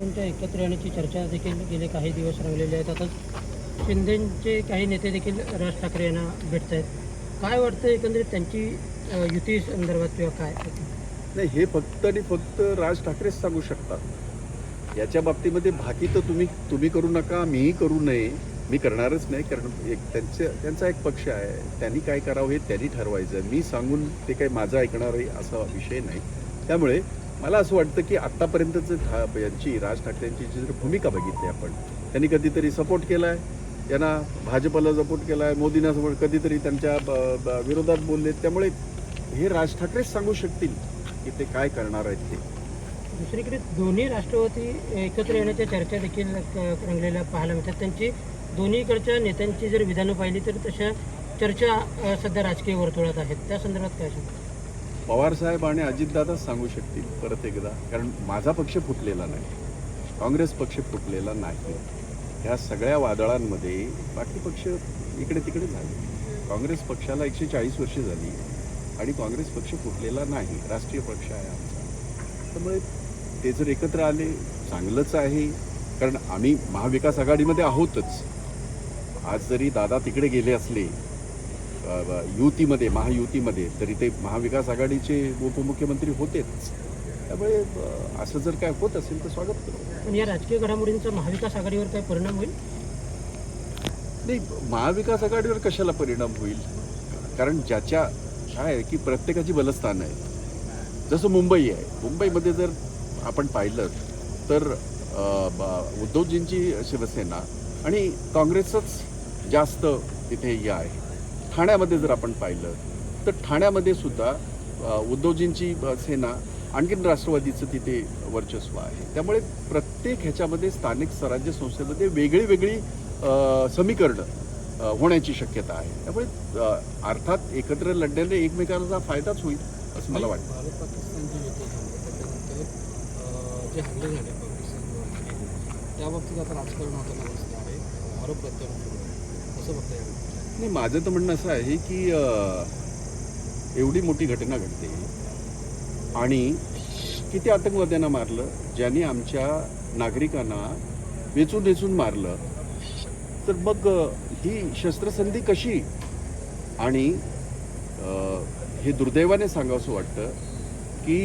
त्यांच्या एकत्र येण्याची चर्चा देखील गेले काही दिवस रंगलेले आहेत. आता शिंदेचे काही नेते देखील राज ठाकरे यांना भेटत आहेत काय वाटतं एकंदरीत त्यांची युती संदर्भात किंवा काय? नाही हे फक्त आणि फक्त राज ठाकरेच सांगू शकतात. याच्या बाबतीमध्ये बाकी तर तुम्ही तुम्ही करू नका मीही करू नये. मी करणारच नाही कारण एक त्यांचं त्यांचा एक पक्ष आहे. त्यांनी काय करावं हे त्यांनी ठरवायचं. मी सांगून ते काही माझं ऐकणार आहे असा विषय नाही. त्यामुळे मला असं वाटतं की आत्तापर्यंतच ठा यांची राज ठाकरेंची जी जर भूमिका बघितली आपण त्यांनी कधीतरी सपोर्ट केला आहे त्यांना भाजपला सपोर्ट केला आहे मोदींना सपोर्ट कधीतरी त्यांच्या ब- विरोधात बोलले त्यामुळे हे राज ठाकरेच सांगू शकतील की ते काय करणार आहेत ते. दुसरीकडे दोन्ही राष्ट्रवादी एकत्र येण्याच्या चर्चा देखील रंगलेल्या पाहायला मिळतात. त्यांची दोन्हीकडच्या नेत्यांची जर विधानं पाहिली तर तशा चर्चा सध्या राजकीय वर्तुळात आहेत. त्या संदर्भात काय सांगता? पवारसाहेब आणि अजितदादाच सांगू शकतील परत एकदा कारण माझा पक्ष फुटलेला नाही. काँग्रेस पक्ष फुटलेला नाही. ह्या सगळ्या वादळांमध्ये बाकी पक्ष इकडे तिकडे झाले. काँग्रेस पक्षाला एकशे चाळीस वर्ष झाली आणि काँग्रेस पक्ष फुटलेला नाही. राष्ट्रीय पक्ष आहे आमचा. त्यामुळे ते जर एकत्र आले चांगलंच आहे कारण आम्ही महाविकास आघाडीमध्ये आहोतच. आज जरी दादा तिकडे गेले असले युतीमध्ये महायुतीमध्ये तरी ते महाविकास आघाडीचे उपमुख्यमंत्री होतेच. त्यामुळे असं जर काय होत असेल तर स्वागत करू. पण या राजकीय घडामोडींचा महाविकास आघाडीवर काय परिणाम होईल? नाही महाविकास आघाडीवर कशाला परिणाम होईल? कारण ज्याच्या काय आहे की प्रत्येकाची बलस्थानं आहे. जसं मुंबई आहे. मुंबईमध्ये जर आपण पाहिलं तर उद्धवजींची शिवसेना आणि काँग्रेसच जास्त तिथे हे आहे. ठाण्यामध्ये जर आपण पाहिलं तर ठाण्यामध्ये सुद्धा उद्धवजींची सेना आणखीन राष्ट्रवादीचं तिथे वर्चस्व आहे. त्यामुळे प्रत्येक ह्याच्यामध्ये स्थानिक स्वराज्य संस्थेमध्ये वेगळी वेगळी समीकरणं होण्याची शक्यता आहे. त्यामुळे अर्थात एकत्र लढण्याने एकमेकांचा फायदाच होईल असं मला वाटतं. जे हल्ले झाले त्या बाबतीत आता राजकारण होताना दिसलं आहे. आरोप प्रत्यारोप बघता येईल. नाही माझं तर म्हणणं असं आहे की एवढी मोठी घटना घडते. आणि किती आतंकवाद्यांना मारलं ज्यांनी आमच्या नागरिकांना वेचून वेचून मारलं. तर मग ही शस्त्रसंधी कशी? आणि हे दुर्दैवाने सांगावंसं वाटतं की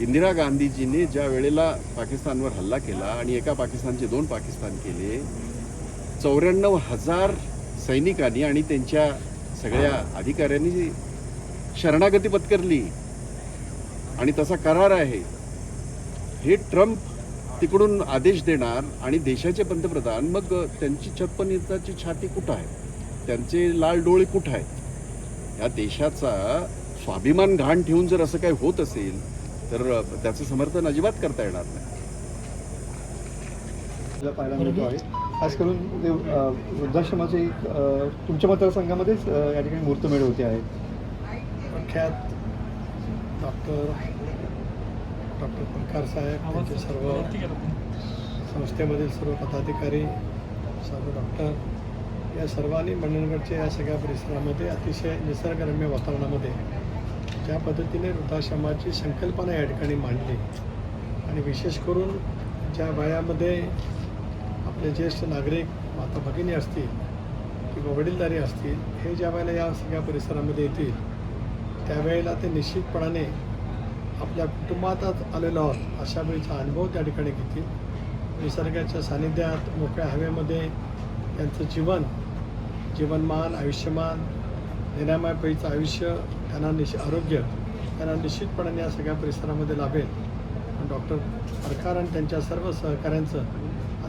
इंदिरा गांधीजीने ज्या वेळेला पाकिस्तानवर हल्ला केला आणि एका पाकिस्तानचे दोन पाकिस्तान केले चौऱ्याण्णव हजार सैनिकांनी आणि त्यांच्या सगळ्या अधिकाऱ्यांनी शरणागती पत्करली आणि तसा करार आहे हे ट्रम्प तिकडून आदेश देणार आणि देशाचे पंतप्रधान मग त्यांची छप्पन छाती कुठं आहे? त्यांचे लाल डोळे कुठं आहेत? या देशाचा स्वाभिमान घाण ठेवून जर असं काही होत असेल तर त्याचं समर्थन अजिबात करता येणार नाही. पाहायला मिळतो आहे. खास करून ते वृद्धाश्रमाचे एक तुमच्या मतदारसंघामध्येच या ठिकाणी मुहूर्तमेढ होते आहेत. प्रख्यात डॉक्टर डॉक्टर पंकार साहेब त्यांचे सर्व संस्थेमधील सर्व पदाधिकारी सर्व डॉक्टर या सर्वांनी मंडणगडच्या या सगळ्या परिसरामध्ये अतिशय निसर्गरम्य वातावरणामध्ये ज्या पद्धतीने वृद्धाश्रमाची संकल्पना या ठिकाणी मांडली. आणि विशेष करून ज्या वयामध्ये आपले ज्येष्ठ नागरिक माता भगिनी असतील किंवा वडीलधारी असतील हे ज्या वेळेला या सगळ्या परिसरामध्ये येतील त्यावेळेला ते निश्चितपणाने आपल्या कुटुंबातच आलेलो आहोत अशा वेळीचा अनुभव त्या ठिकाणी घेतील. निसर्गाच्या सानिध्यात मोकळ्या हवेमध्ये त्यांचं जीवन जीवनमान आयुष्यमान निरामयपैचं आयुष्य त्यांना निश आरोग्य त्यांना निश्चितपणाने या सगळ्या परिसरामध्ये लाभेल. डॉक्टर सरकार आणि त्यांच्या सर्व सहकाऱ्यांचं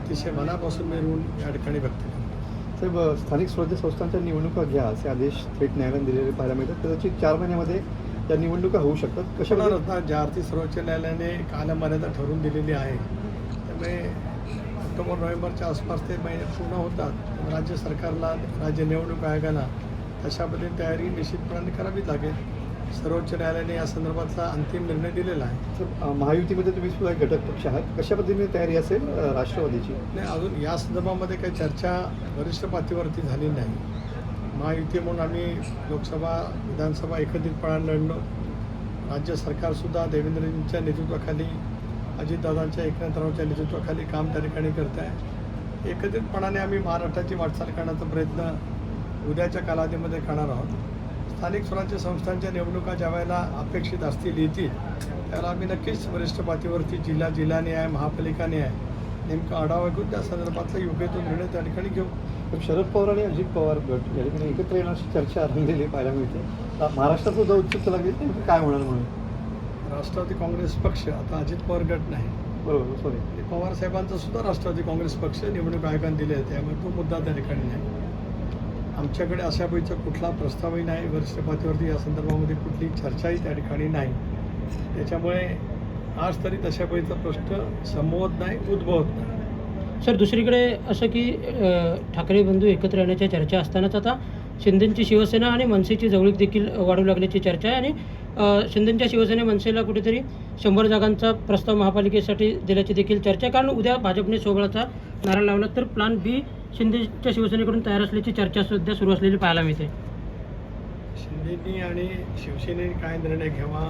अतिशय मनापासून मी ऋण या ठिकाणी व्यक्त करतो साहेब स्थानिक स्वराज्य संस्थांच्या निवडणुका घ्या. असे आदेश थेट न्यायालयाने दिलेले पाहायला मिळतात. कदाचित चार महिन्यामध्ये त्या निवडणुका होऊ शकतात. कशा ना ज्या अर्थी सर्वोच्च न्यायालयाने कालमर्यादा ठरवून दिलेली आहे त्यामुळे ऑक्टोबर नोव्हेंबरच्या आसपास ते महिने पूर्ण होतात. राज्य सरकारला राज्य निवडणूक आयोगाला तशा पद्धतीने तयारी निश्चितपणाने करावी लागेल. सर्वोच्च न्यायालयाने या संदर्भातला अंतिम निर्णय दिलेला आहे. अ, महायुतीमध्ये तुम्ही सुद्धा घटक पक्ष आहात. कशा पद्धतीने तयारी असेल राष्ट्रवादीची? नाही अजून या संदर्भामध्ये काही चर्चा वरिष्ठ पातळीवरती झाली नाही. महायुती म्हणून आम्ही लोकसभा विधानसभा एकत्रितपणे लढलो. राज्य सरकारसुद्धा देवेंद्रजींच्या नेतृत्वाखाली अजितदादांच्या एकनाथरावच्या नेतृत्वाखाली काम त्या ठिकाणी करत आहे. एकत्रितपणाने आम्ही महाराष्ट्राची वाटचाल करण्याचा प्रयत्न उद्याच्या कालावधीमध्ये करणार आहोत. स्थानिक स्वराज्य संस्थांच्या निवडणुका ज्या वेळेला अपेक्षित असतील येतील त्यावेळेला आम्ही नक्कीच वरिष्ठ पातळीवरती जिल्हा जिल्हा न्याय महापालिका न्याय नेमका आढावा घेऊन त्या संदर्भातला योग्य तो निर्णय त्या ठिकाणी घेऊ. शरद पवार आणि अजित पवार गट या ठिकाणी एकत्र येण्याची चर्चा रंगलेली पाहायला मिळते. महाराष्ट्रात सुद्धा उत्सुकता लागली नेमकं काय होणार म्हणून? राष्ट्रवादी काँग्रेस पक्ष आता अजित पवार गट नाही. बरोबर सॉरी पवार साहेबांचा सुद्धा राष्ट्रवादी काँग्रेस पक्ष निवडणूक आयोगाने दिले त्यामुळे तो मुद्दा त्या ठिकाणी नाही. आमच्याकडे अशा पैचा कुठला प्रस्तावही नाही वरिष्ठ पातळीवरती या संदर्भामध्ये कुठली चर्चाही त्या ठिकाणी नाही. त्याच्यामुळे आज तरी तशा पैचा प्रश्न संभवत नाही उद्भवत नाही. सर दुसरीकडे असं की ठाकरे बंधू एकत्र येण्याच्या चर्चा असतानाच आता शिंदेची शिवसेना आणि मनसेची जवळीक देखील वाढू लागल्याची चर्चा आहे आणि शिंदेच्या शिवसेने मनसेला कुठेतरी शंभर जागांचा प्रस्ताव महापालिकेसाठी दिल्याची देखील चर्चा आहे. कारण उद्या भाजपने सोबळाचा नारा लावला तर प्लान बी शिंदेच्या शिवसेनेकडून तयार असल्याची चर्चा सध्या सुरू असलेली पाहायला मिळते. शिंदेनी आणि शिवसेनेने काय निर्णय घ्यावा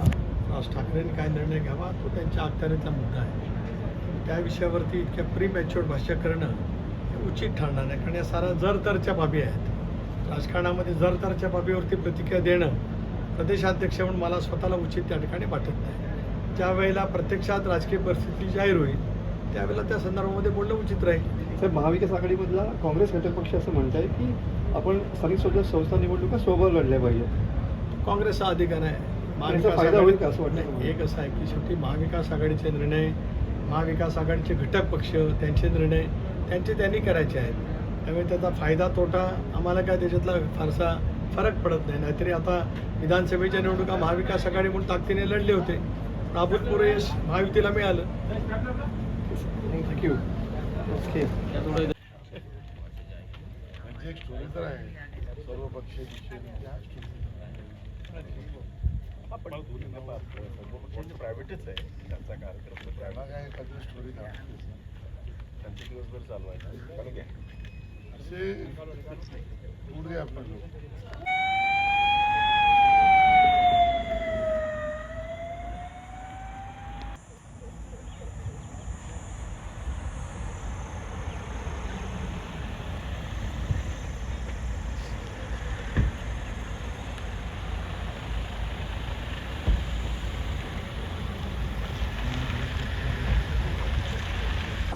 राज ठाकरेंनी काय निर्णय घ्यावा तो त्यांच्या अखत्यारीचा मुद्दा आहे. त्या विषयावरती इतक्या प्री मॅच्युअर भाष्य करणं हे उचित ठरणार नाही कारण या साऱ्या जरतरच्या बाबी आहेत. राजकारणामध्ये जरतरच्या बाबीवरती प्रतिक्रिया देणं प्रदेशाध्यक्ष म्हणून मला स्वतःला उचित त्या ठिकाणी वाटत नाही. ज्यावेळेला प्रत्यक्षात राजकीय परिस्थिती जाहीर होईल त्यावेळेला त्या संदर्भामध्ये बोलणं उचित राहील. तर महाविकास आघाडीमधला काँग्रेस घटक पक्ष असं म्हणत आहे की आपण स्थानिक स्वराज्य संस्था निवडणुका सोबत लढल्या पाहिजेत. काँग्रेसचा अधिकार आहे. त्याचा फायदा होईल का असं वाटतं? एक असं आहे की शेवटी महाविकास आघाडीचे निर्णय महाविकास आघाडीचे घटक पक्ष त्यांचे निर्णय त्यांचे त्यांनी करायचे आहेत. त्यामुळे त्याचा फायदा तोटा आम्हाला काय त्याच्यातला फारसा फरक पडत नाही. नाहीतरी आता विधानसभेच्या निवडणुका महाविकास आघाडी म्हणून ताकदीने लढले होते. अभूतपूर्व यश महायुतीला मिळालं. Thank you okay. म्हणजे स्टोरी तर आहे सर्व पक्ष प्रायव्हेटच आहे. त्यांचा कार्यक्रम प्रायव्हेट आहे एखादी स्टोरी ना त्यांचे दिवसभर आहे. असे पुढे आपण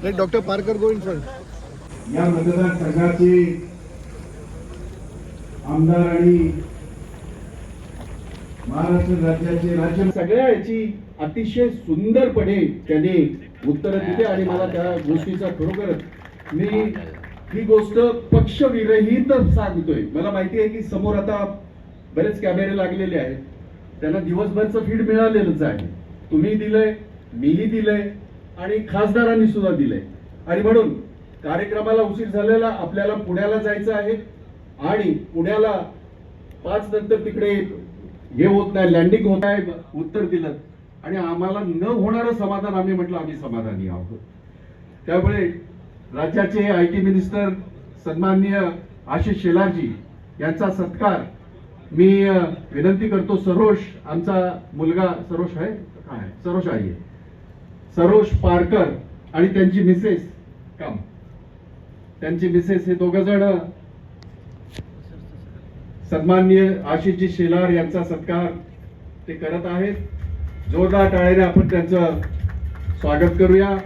लोक डॉक्टर पारकर गोविंद सर या मतदारसंघाचे आमदार आणि महाराष्ट्र राज्याचे राज्य सगळ्या याची अतिशय सुंदरपणे त्याने उत्तर दिली आणि मला त्या गोष्टीचा खरोखरच मी ही गोष्ट पक्षविरहित सांगतोय. मला माहिती आहे की समोर आता बरेच कॅमेरे लागलेले आहेत. त्यांना दिवसभरचं फीड मिळालेलंच आहे. तुम्ही दिलंय मीही दिलंय. आणि खासदारांनी सुद्धा दिलंय. आणि म्हणून कार्यक्रमाला उशीर झालेला आपल्याला पुण्याला जायचं आहे आणि पुण्याला पाच नंतर तिकडे हे होत नाही लँडिंग होत आहे उत्तर दिलं. आणि आम्हाला न होणारं समाधान आम्ही म्हटलं आम्ही समाधानी आहोत. त्यामुळे राज्याचे आय टी मिनिस्टर सन्माननीय आशिष शेलारजी यांचा सत्कार मी विनंती करतो. सरोश आमचा मुलगा सरोश आहे? काय? सरोश आहे. सरोज पारकर आणि त्यांची मिसेस. काम त्यांची मिसेस हे दोघ जण. सन्माननीय आशिषजी शेलार यांचा सत्कार ते करत आहेत. जोरदार टाळ्याने आपण त्यांचं स्वागत करूया.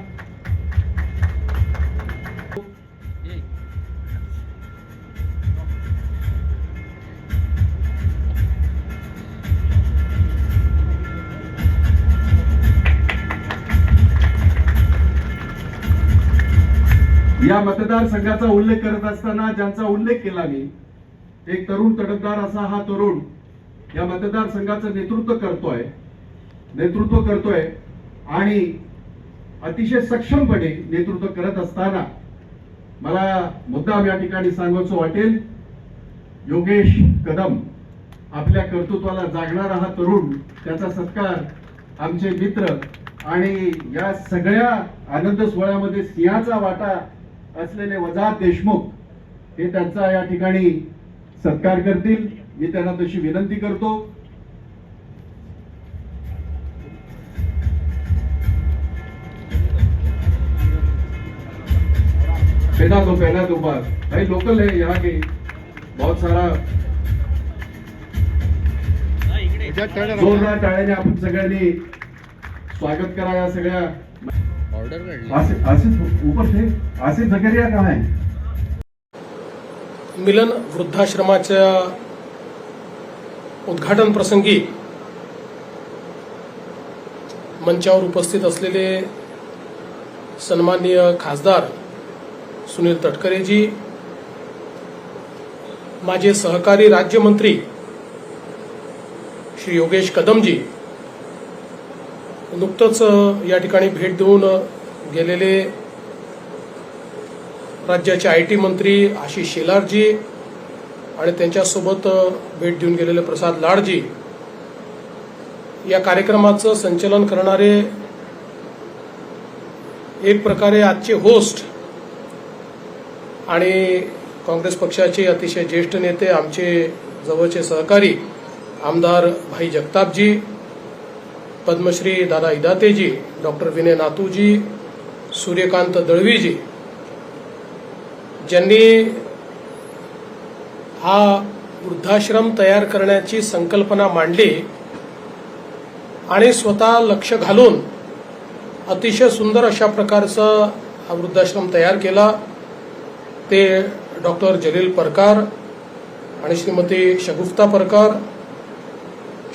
या मतदारसंघाचा उल्लेख करत असताना ज्यांचा उल्लेख केला मी एक तरुण तडफदार असा हा तरुण या मतदारसंघाचं नेतृत्व करतोय नेतृत्व करतोय आणि अतिशय सक्षमपणे नेतृत्व करत असताना मला मुद्दाम या ठिकाणी सांगायचं वाटेल योगेश कदम आपल्या कर्तृत्वाला जागणारा हा तरुण त्याचा सत्कार आमचे मित्र आणि या सगळ्या आनंद सोहळ्यामध्ये सिंहाचा वाटा असलेले वजाहत देशमुख हे त्यांचा या ठिकाणी सत्कार करतील. मी त्यांना तशी विनंती करतो. पहिला तो पहिला तो बार. भाई लोकल आहे या के. बहुत सारा जोरदार टाळ्याने आपण सगळ्यांनी स्वागत करा या सगळ्या आसिफ है मिलन वृद्धाश्रमाच्या उद्घाटन प्रसंगी मंचावर उपस्थित असलेले सन्माननीय खासदार सुनील तटकरेजी माझे सहकारी राज्यमंत्री श्री योगेश कदमजी नुकतंच या ठिकाणी भेट देऊन गेलेले राज्याचे आय टी मंत्री आशिष शेलारजी आणि त्यांच्यासोबत भेट देऊन गेलेले प्रसाद लाडजी या कार्यक्रमाचं संचलन करणारे एक प्रकारे आजचे होस्ट आणि काँग्रेस पक्षाचे अतिशय ज्येष्ठ नेते आमचे जवळचे सहकारी आमदार भाई जगतापजी पद्मश्री दादा इदातेजी डॉक्टर विनय नातूजी सूर्यकांत दळवीजी ज्यांनी हा वृद्धाश्रम तयार करण्याची संकल्पना मांडली आणि स्वतः लक्ष घालून अतिशय सुंदर अशा प्रकारचा हा वृद्धाश्रम तयार केला ते डॉक्टर जलील परकार आणि श्रीमती शगुफ्ता परकार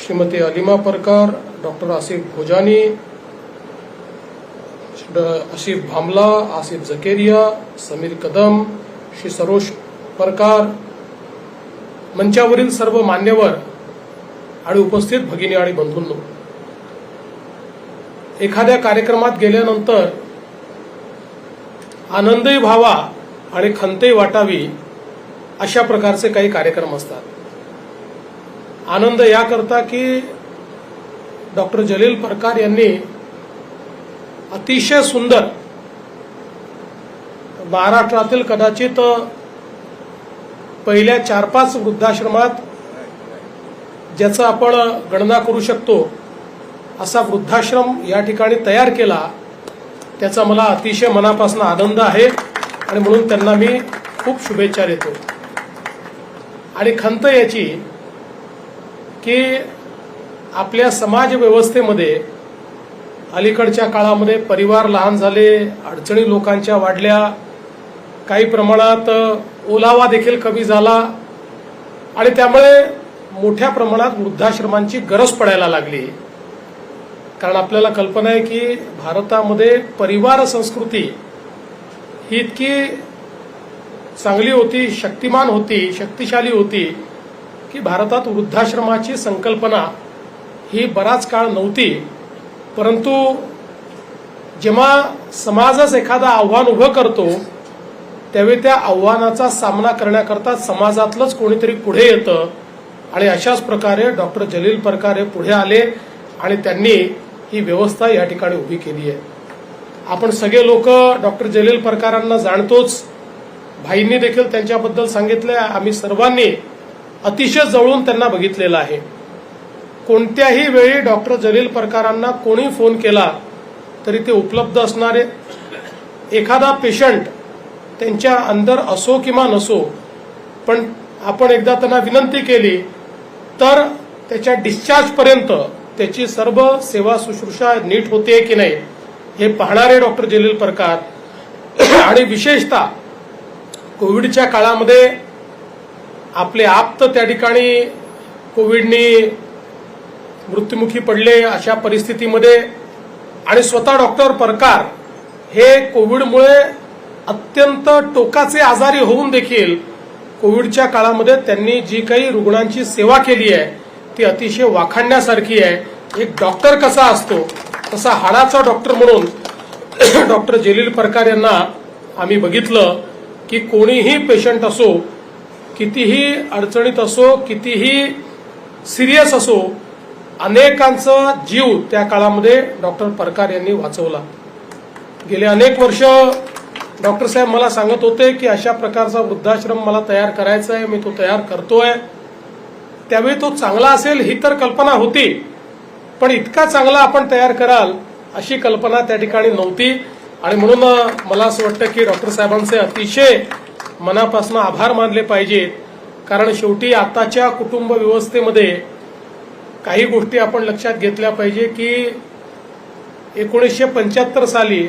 श्रीमती अलिमा परकार डॉक्टर आसिफ भोजानी आसिफ भामला आसिफ जकेरिया समीर कदम श्री सरोज परकार मंचावरील सर्व मान्यवर आणि उपस्थित भगिनी आणि बंधूंनो. एखाद्या कार्यक्रमात गेल्यानंतर आनंदही व्हावा आणि खंतही वाटावी अशा प्रकारचे काही कार्यक्रम असतात. आनंद याकरता की डॉक्टर जलील परकार यांनी अतिशय सुंदर. महाराष्ट्रातील कदाचित पहिल्या चार पाच वृद्धाश्रमात ज्याचं आपण गणना करू शकतो असा वृद्धाश्रम या ठिकाणी तयार केला त्याचा मला अतिशय मनापासून आनंद आहे आणि म्हणून त्यांना मी खूप शुभेच्छा देतो. आणि खंत याची की आपल्या समाज व्यवस्थेमध्ये अलीकडच्या काळामध्ये परिवार लहान झाले अडचणी लोकांच्या वाढल्या काही प्रमाणात ओलावा देखील कमी झाला आणि त्यामुळे मोठ्या प्रमाणात वृद्धाश्रमांची गरज पडायला लागली. कारण आपल्याला कल्पना आहे की भारतामध्ये परिवार संस्कृती ही इतकी चांगली होती शक्तिमान होती शक्तिशाली होती की भारतात वृद्धाश्रमाची संकल्पना ही बराच काळ नव्हती. परंतु जेव्हा समाजच एखादं आव्हान उभं करतो त्यावेळी त्या आव्हानाचा सामना करण्याकरता समाजातलंच कोणीतरी पुढे येतं आणि अशाच प्रकारे डॉक्टर जलील परकार हे पुढे आले आणि त्यांनी ही व्यवस्था या ठिकाणी उभी केली आहे. आपण सगळे लोक डॉक्टर जलील परकारांना जाणतोच. भाईंनी देखील त्यांच्याबद्दल सांगितलं आम्ही सर्वांनी अतिशय जवळून त्यांना बघितलेलं आहे. कोणत्याही वेळी डॉक्टर जलील परकारांना कोणी फोन केला तरी ते उपलब्ध असणारे. एखादा पेशंट त्यांच्या अंदर असो किंवा नसो पण आपण एकदा त्यांना विनंती केली तर त्याच्या डिस्चार्जपर्यंत त्याची सर्व सेवा शुश्रूषा नीट होते की नाही हे पाहणारे डॉक्टर जलील परकार. आणि विशेषतः कोविडच्या काळामध्ये आपले आप्त त्या ठिकाणी कोविडनी मृत्युमुखी पडले अशा परिस्थितीमध्ये आणि स्वतः डॉक्टर परकार हे कोविडमुळे अत्यंत टोकाचे आजारी होऊन देखील कोविडच्या काळामध्ये त्यांनी जी काही रुग्णांची सेवा केली आहे ती अतिशय वाखाणण्यासारखी आहे. एक डॉक्टर कसा असतो तसा हाडाचा डॉक्टर म्हणून डॉक्टर जलील परकार यांना आम्ही बघितलं की कोणीही पेशंट असो कितीही अडचणीत असो कितीही सिरियस असो अनेकांचा जीव त्या काळामध्ये डॉक्टर परकार यांनी वाचवला. गेले अनेक वर्ष डॉक्टर साहेब मला सांगत होते की अशा प्रकारचा वृद्धाश्रम मला तयार करायचा आहे मी तो तयार करतोय. त्यावेळी तो चांगला असेल ही तर कल्पना होती पण इतका चांगला आपण तयार कराल अशी कल्पना त्या ठिकाणी नव्हती. आणि म्हणून मला असं वाटतं की डॉक्टर साहेबांचे अतिशय मनापासून आभार मानले पाहिजेत. कारण शेवटी आताच्या कुटुंब व्यवस्थेमध्ये काही गोष्टी आपण लक्षात घेतल्या पाहिजे की एकोणीसशे पंच्याहत्तर साली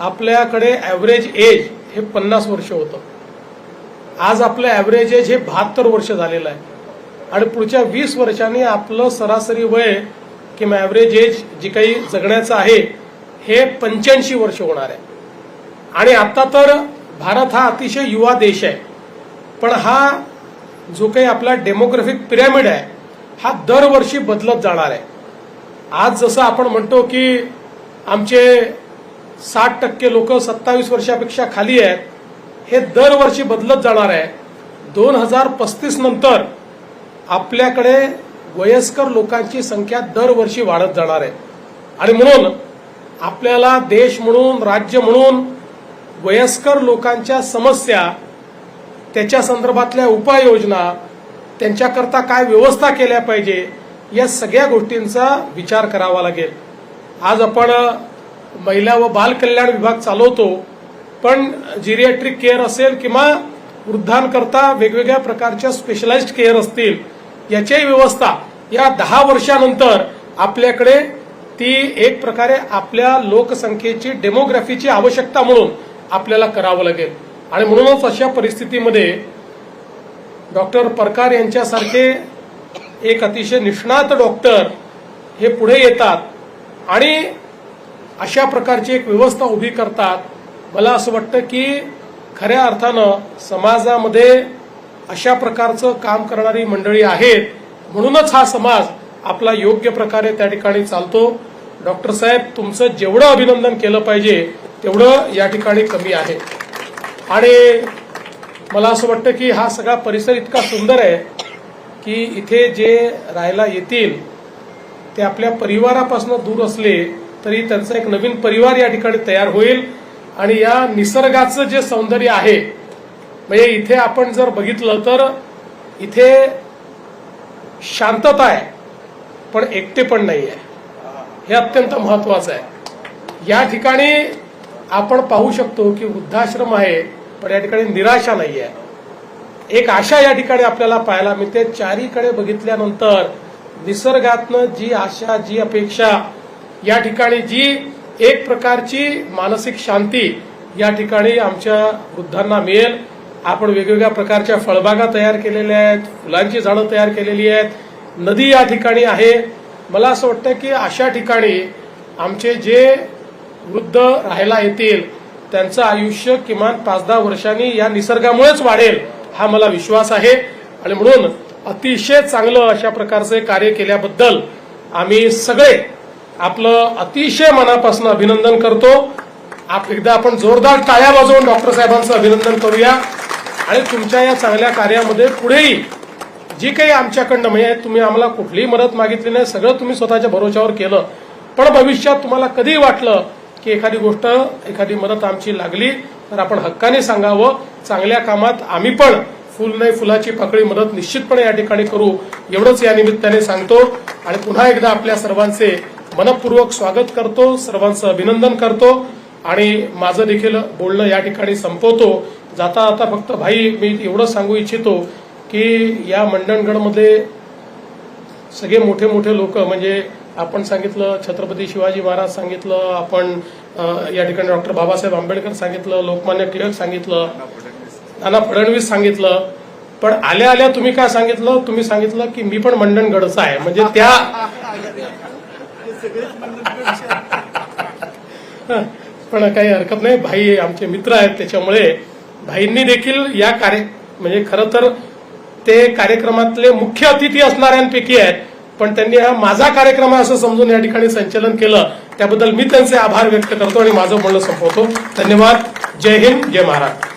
आपल्याकडे ॲव्हरेज एज हे पन्नास वर्ष होतं. आज आपलं ॲव्हरेज एज हे बहात्तर वर्ष झालेलं आहे. आणि पुढच्या वीस वर्षांनी आपलं सरासरी वय किंवा ॲव्हरेज एज जी काही जगण्याचं आहे हे पंच्याऐंशी वर्ष होणार आहे. आणि आता तर भारत हा अतिशय युवा देश आहे. पण हा जो काही आपला डेमोग्राफिक पिरॅमिड आहे हा दरवर्षी बदलत जाणार आहे. आज जसं आपण म्हणतो की आमचे साठ टक्के लोक सत्तावीस वर्षापेक्षा खाली आहेत हे दरवर्षी बदलत जाणार आहे. दोन हजार पस्तीस नंतर आपल्याकडे वयस्कर लोकांची संख्या दरवर्षी वाढत जाणार आहे. आणि म्हणून आपल्याला देश म्हणून राज्य म्हणून वयस्कर लोकांच्या समस्या त्याच्या संदर्भातल्या उपाययोजना त्यांच्याकरता काय व्यवस्था केल्या पाहिजे या सगळ्या गोष्टींचा विचार करावा लागेल. आज आपण महिला व बाल कल्याण विभाग चालवतो पण जिरियाट्रिक केअर असेल किंवा वृद्धांकरता वेगवेगळ्या प्रकारच्या स्पेशलाइज्ड केअर असतील याच्याही व्यवस्था या दहा वर्षानंतर आपल्याकडे ती एक प्रकारे आपल्या लोकसंख्येची डेमोग्राफीची आवश्यकता म्हणून आपल्याला करावं लागेल. आणि म्हणूनच अशा परिस्थितीमध्ये डॉक्टर परकार यांच्यासारखे एक अतिशय निष्णात डॉक्टर हे पुढे येतात आणि अशा प्रकारची एक व्यवस्था उभी करतात. मला असं वाटतं की खऱ्या अर्थानं समाजामध्ये अशा प्रकारचं काम करणारी मंडळी आहेत. म्हणूनच हा समाज आपला योग्य प्रकारे त्या ठिकाणी चालतो. डॉक्टर साहेब तुमचं जेवढं अभिनंदन केलं पाहिजे तेवढं या ठिकाणी कमी आहे. आणि मला असं वाटतं की हा सगळा परिसर इतका सुंदर आहे की इथे जे राहायला येतील ते आपल्या परिवारापासून दूर असले तरी त्यांचा एक नवीन परिवार या ठिकाणी तयार होईल. आणि या निसर्गाचं जे सौंदर्य आहे म्हणजे इथे आपण जर बघितलं तर इथे शांतता आहे पण एकटे पण नाही आहे. हे अत्यंत महत्वाचं आहे. या ठिकाणी आपण पाहू शकतो की वृद्धाश्रम आहे पण या ठिकाणी निराशा नाही आहे एक आशा या ठिकाणी आपल्याला पाहायला मिळते. चारीकडे बघितल्यानंतर निसर्गातनं जी आशा जी अपेक्षा या ठिकाणी जी एक प्रकारची मानसिक शांती या ठिकाणी आमच्या वृद्धांना मिळेल. आपण वेगवेगळ्या प्रकारच्या फळबागा तयार केलेल्या आहेत फुलांची झाडं तयार केलेली आहेत. नदी या ठिकाणी आहे. मला असं वाटतं की अशा ठिकाणी आमचे जे वृद्ध राहायला येतील त्यांचं आयुष्य किमान पाच दहा वर्षांनी या निसर्गामुळेच वाढेल हा मला विश्वास आहे. आणि म्हणून अतिशय चांगलं अशा प्रकारचे कार्य केल्याबद्दल आम्ही सगळे आपलं अतिशय मनापासून अभिनंदन करतो. आप एकदा आपण जोरदार टाळ्या वाजवून डॉक्टर साहेबांचं अभिनंदन करूया. आणि तुमच्या या चांगल्या कार्यामध्ये पुढेही जी काही आमच्याकडनं म्हणजे तुम्ही आम्हाला कुठलीही मदत मागितली नाही सगळं तुम्ही स्वतःच्या भरोशावर केलं. पण भविष्यात तुम्हाला कधी वाटलं की एखादी गोष्ट एखादी मदत आमची लागली तर आपण हक्काने सांगावं. चांगल्या कामात आम्ही पण फुल नाही फुलाची पाकळी मदत निश्चितपणे या ठिकाणी करू. एवढंच या निमित्ताने सांगतो. आणि पुन्हा एकदा आपल्या सर्वांचे मनपूर्वक स्वागत करतो सर्वांचं अभिनंदन करतो. आणि माझं देखील बोलणं या ठिकाणी संपवतो. जाता जाता फक्त भाई मी एवढं सांगू इच्छितो की या मंडणगडमध्ये सगळे मोठे मोठे लोक म्हणजे आपण सांगितलं छत्रपती शिवाजी महाराज सांगितलं आपण या ठिकाणी डॉक्टर बाबासाहेब आंबेडकर सांगितलं लोकमान्य टिळक सांगितलं नाना फडणवीस सांगितलं. पण आल्या आल्या तुम्ही काय सांगितलं? तुम्ही सांगितलं की मी पण मंडणगडचा आहे. म्हणजे त्या पण काही हरकत नाही. भाई आमचे मित्र आहेत. त्याच्यामुळे भाईंनी देखील या कार्य म्हणजे खरं तर ते कार्यक्रमातले मुख्य अतिथी असणाऱ्यांपैकी आहेत. पण त्यांनी हा माझा कार्यक्रम आहे असं समजून या ठिकाणी संचलन केलं त्याबद्दल मी त्यांचे आभार व्यक्त करतो आणि माझं म्हणणं संपवतो. धन्यवाद. जय हिंद जय महाराष्ट्र.